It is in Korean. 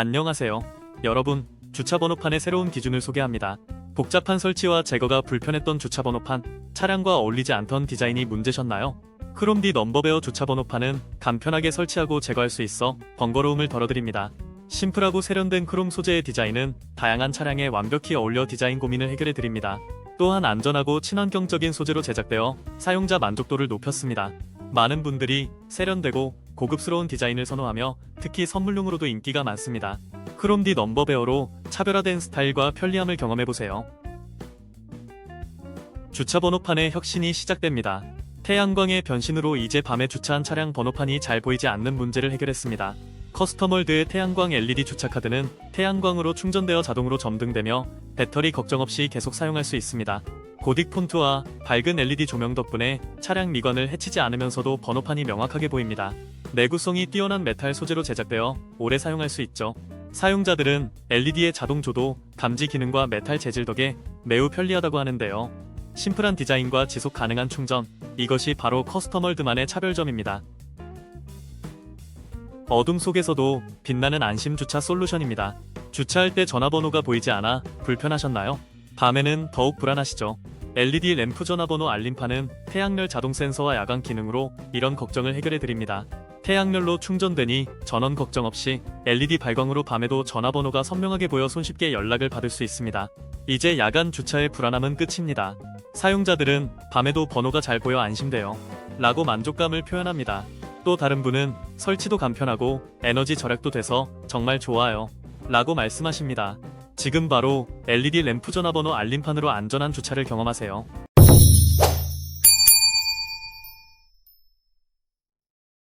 안녕하세요. 여러분, 주차 번호판의 새로운 기준을 소개합니다. 복잡한 설치와 제거가 불편했던 주차 번호판, 차량과 어울리지 않던 디자인이 문제셨나요? 크롬디 넘버베어 주차 번호판은 간편하게 설치하고 제거할 수 있어 번거로움을 덜어드립니다. 심플하고 세련된 크롬 소재의 디자인은 다양한 차량에 완벽히 어울려 디자인 고민을 해결해 드립니다. 또한 안전하고 친환경적인 소재로 제작되어 사용자 만족도를 높였습니다. 많은 분들이 세련되고 고급스러운 디자인을 선호하며 특히 선물용으로도 인기가 많습니다. 크롬디 넘버 베어로 차별화된 스타일과 편리함을 경험해보세요. 주차 번호판의 혁신이 시작됩니다. 태양광의 변신으로 이제 밤에 주차한 차량 번호판이 잘 보이지 않는 문제를 해결했습니다. 커스터멀드의 태양광 LED 주차카드는 태양광으로 충전되어 자동으로 점등되며 배터리 걱정 없이 계속 사용할 수 있습니다. 고딕 폰트와 밝은 LED 조명 덕분에 차량 미관을 해치지 않으면서도 번호판이 명확하게 보입니다. 내구성이 뛰어난 메탈 소재로 제작되어 오래 사용할 수 있죠. 사용자들은 LED의 자동 조도, 감지 기능과 메탈 재질 덕에 매우 편리하다고 하는데요. 심플한 디자인과 지속 가능한 충전, 이것이 바로 커스터멀드만의 차별점입니다. 어둠 속에서도 빛나는 안심 주차 솔루션입니다. 주차할 때 전화번호가 보이지 않아 불편하셨나요? 밤에는 더욱 불안하시죠? LED 램프 전화번호 알림판은 태양열 자동 센서와 야간 기능으로 이런 걱정을 해결해 드립니다. 태양열로 충전되니 전원 걱정 없이 LED 발광으로 밤에도 전화번호가 선명하게 보여 손쉽게 연락을 받을 수 있습니다. 이제 야간 주차의 불안함은 끝입니다. 사용자들은 밤에도 번호가 잘 보여 안심돼요. 라고 만족감을 표현합니다. 또 다른 분은 설치도 간편하고 에너지 절약도 돼서 정말 좋아요. 라고 말씀하십니다. 지금 바로 LED 램프 전화번호 알림판으로 안전한 주차를 경험하세요.